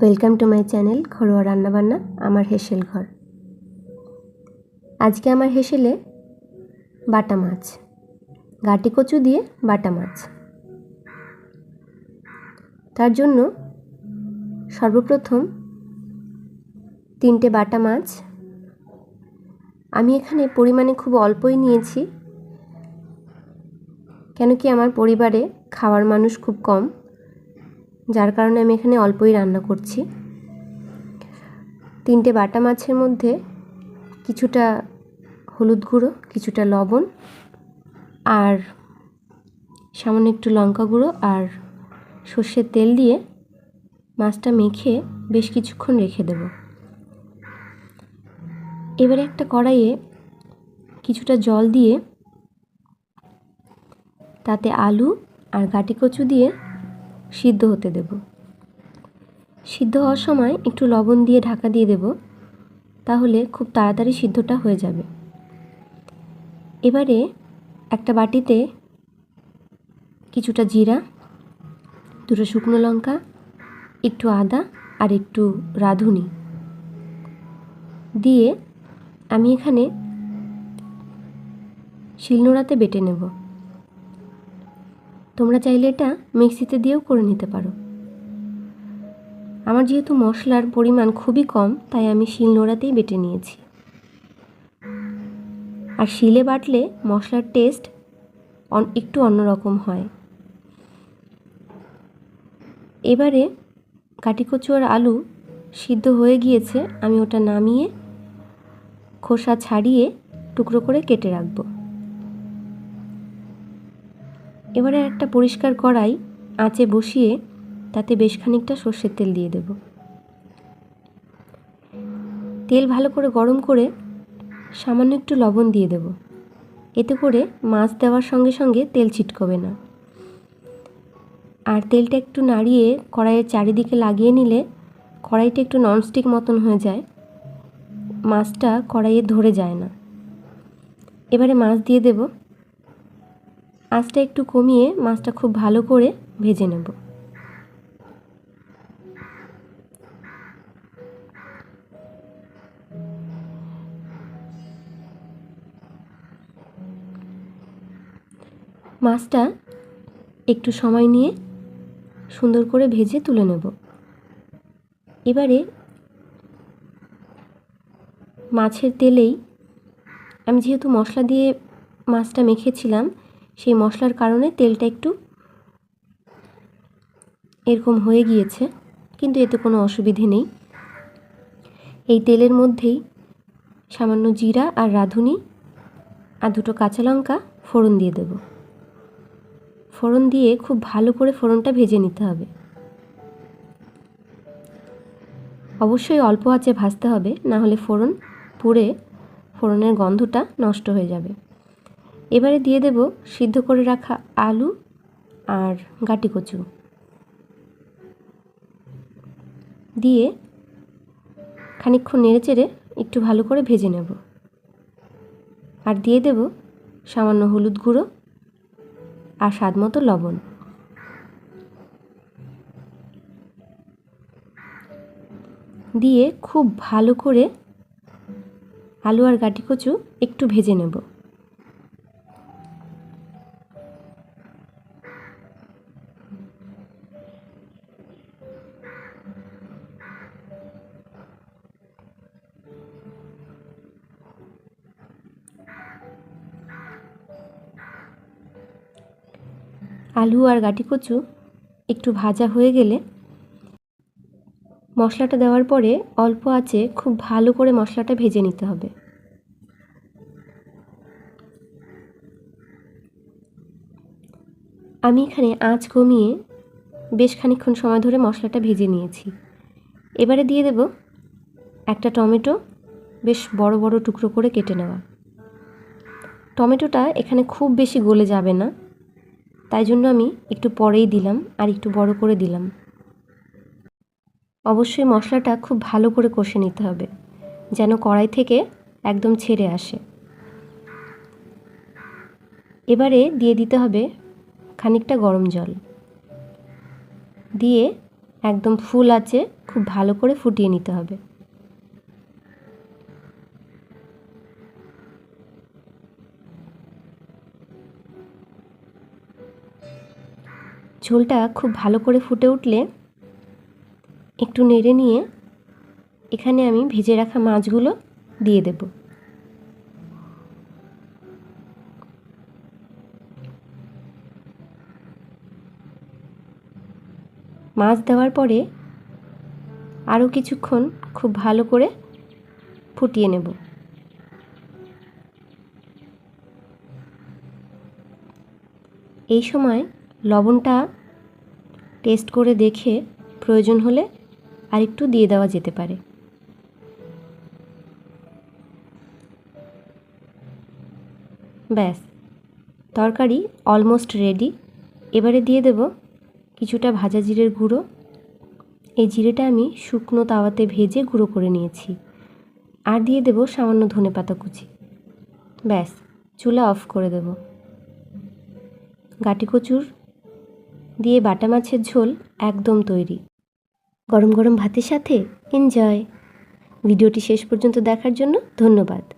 Welcome to my channel ঘরোয়া রান্নাবান্না আমার হেসেল ঘর আজকে আমার হেসেলে বাটা মাছ। গাটি কচু দিয়ে বাটা মাছ। তার জন্য সর্বপ্রথম তিনটে বাটা মাছ। আমি এখানে পরিমাণে খুব অল্পই নিয়েছি। কেন কি আমার পরিবারে খাওয়ার মানুষ খুব কম, যার কারণে আমি এখানে অল্পই রান্না করছি। তিনটে বাটা মাছের মধ্যে কিছুটা হলুদ গুঁড়ো, কিছুটা লবণ আর সামান্য একটু লঙ্কা গুঁড়ো আর সর্ষের তেল দিয়ে মাছটা মেখে বেশ কিছুক্ষণ রেখে দেব। এবারে একটা কড়াইয়ে কিছুটা জল দিয়ে তাতে আলু আর গাটি কচু দিয়ে সিদ্ধ হতে দেব। সিদ্ধ হওয়ার সময় একটু লবণ দিয়ে ঢাকা দিয়ে দেব। তাহলে খুব তাড়াতাড়ি সিদ্ধটা হয়ে যাবে। এবারে একটা বাটিতে কিছুটা জিরা, দুটো শুকনো লঙ্কা, একটু আদা আর একটু রাঁধুনি। দিয়ে আমি এখানে শিলনোড়াতে বেটে নেব। তোমরা চাইলে এটা মিক্সিতে দিয়েও করে নিতে পারো। আমার যেহেতু মশলার পরিমাণ খুবই কম, তাই আমি শিল নোড়াতেই বেটে নিয়েছি। আর শিলে বাটলে মশলার টেস্ট একটু অন্যরকম হয়। এবারে কাটিকচু আর আলু সিদ্ধ হয়ে গিয়েছে, আমি ওটা নামিয়ে খোসা ছাড়িয়ে টুকরো করে কেটে রাখব। এবারে একটা পরিষ্কার কড়াই আঁচে বসিয়ে তাতে বেশ খানিকটা সর্ষের তেল দিয়ে দেব। তেল ভালো করে গরম করে সামান্য একটু লবণ দিয়ে দেব। এতে করে মাছ দেওয়ার সঙ্গে সঙ্গে তেল ছিটকবে না। আর তেলটা একটু নাড়িয়ে কড়াইয়ের চারিদিকে লাগিয়ে নিলে কড়াইটা একটু ননস্টিক মতন হয়ে যায়। মাছটা কড়াইয়ে ধরে যায় না। এবারে মাছ দিয়ে দেবো। আঁচটা একটু কমিয়ে মাছটা খুব ভালো করে ভেজে নেব। মাছটা একটু সময় নিয়ে সুন্দর করে ভেজে তুলে নেব। এবারে মাছের তেলেই আমি যেহেতু মশলা দিয়ে মাছটা মেখেছিলাম, সেই মশলার কারণে তেলটা একটু এরকম হয়ে গিয়েছে, কিন্তু এতে কোনো অসুবিধে নেই। এই তেলের মধ্যেই সামান্য জিরা আর রাঁধুনি আর দুটো কাঁচা লঙ্কা ফোড়ন দিয়ে দেব। ফোড়ন দিয়ে খুব ভালো করে ফোড়নটা ভেজে নিতে হবে। অবশ্যই অল্প আঁচে ভাজতে হবে, না হলে ফোড়ন পুড়ে ফোড়নের গন্ধটা নষ্ট হয়ে যাবে। এবারে দিয়ে দেব সিদ্ধ করে রাখা আলু আর গাটি কচু। দিয়ে খানিকক্ষণ নেড়ে চেড়ে একটু ভালো করে ভেজে নেব। আর দিয়ে দেব সামান্য হলুদ গুঁড়ো আর স্বাদ মতো লবণ। দিয়ে খুব ভালো করে আলু আর গাটি কচু একটু ভেজে নেব। আলু আর গাটি কচু একটু ভাজা হয়ে গেলে মশলাটা দেওয়ার পরে অল্প আঁচে খুব ভালো করে মশলাটা ভেজে নিতে হবে। আমি এখানে আঁচ কমিয়ে বেশ খানিক্ষণ সময় ধরে মশলাটা ভেজে নিয়েছি। এবারে দিয়ে দেব একটা টমেটো, বেশ বড় বড় টুকরো করে কেটে নেওয়া। টমেটোটা এখানে খুব বেশি গলে যাবে না। তাই জন্য আমি একটু পরেই দিলাম আর একটু বড় করে দিলাম। অবশ্যই মশলাটা খুব ভালো করে কষে নিতে হবে, যেন কড়াই থেকে একদম ছেড়ে আসে। এবারে দিয়ে দিতে হবে খানিকটা গরম জল। দিয়ে একদম ফুল আছে, খুব ভালো করে ফুটিয়ে নিতে হবে। ঝোলটা খুব ভালো করে ফুটে উঠলে একটু নেড়ে নিয়ে এখানে আমি ভেজে রাখা মাছগুলো দিয়ে দেব। মাছ দেওয়ার পরে আরও কিছুক্ষণ খুব ভালো করে ফুটিয়ে নেব। এই সময় লবণটা টেস্ট করে দেখে প্রয়োজন হলে আর একটু দিয়ে দেওয়া যেতে পারে। ব্যাস, তরকারি অলমোস্ট রেডি এবারে দিয়ে দেব কিছুটা ভাজা জিরের গুঁড়ো। এই জিরেটা আমি শুকনো তাওয়াতে ভেজে গুঁড়ো করে নিয়েছি। আর দিয়ে দেব সামান্য ধনে পাতা কুচি। ব্যাস, চুলা অফ করে দেব। গাটি কচুর দিয়ে বাটা মাছের ঝোল একদম তৈরি। গরম গরম ভাতের সাথে এনজয় ভিডিওটি শেষ পর্যন্ত দেখার জন্য ধন্যবাদ।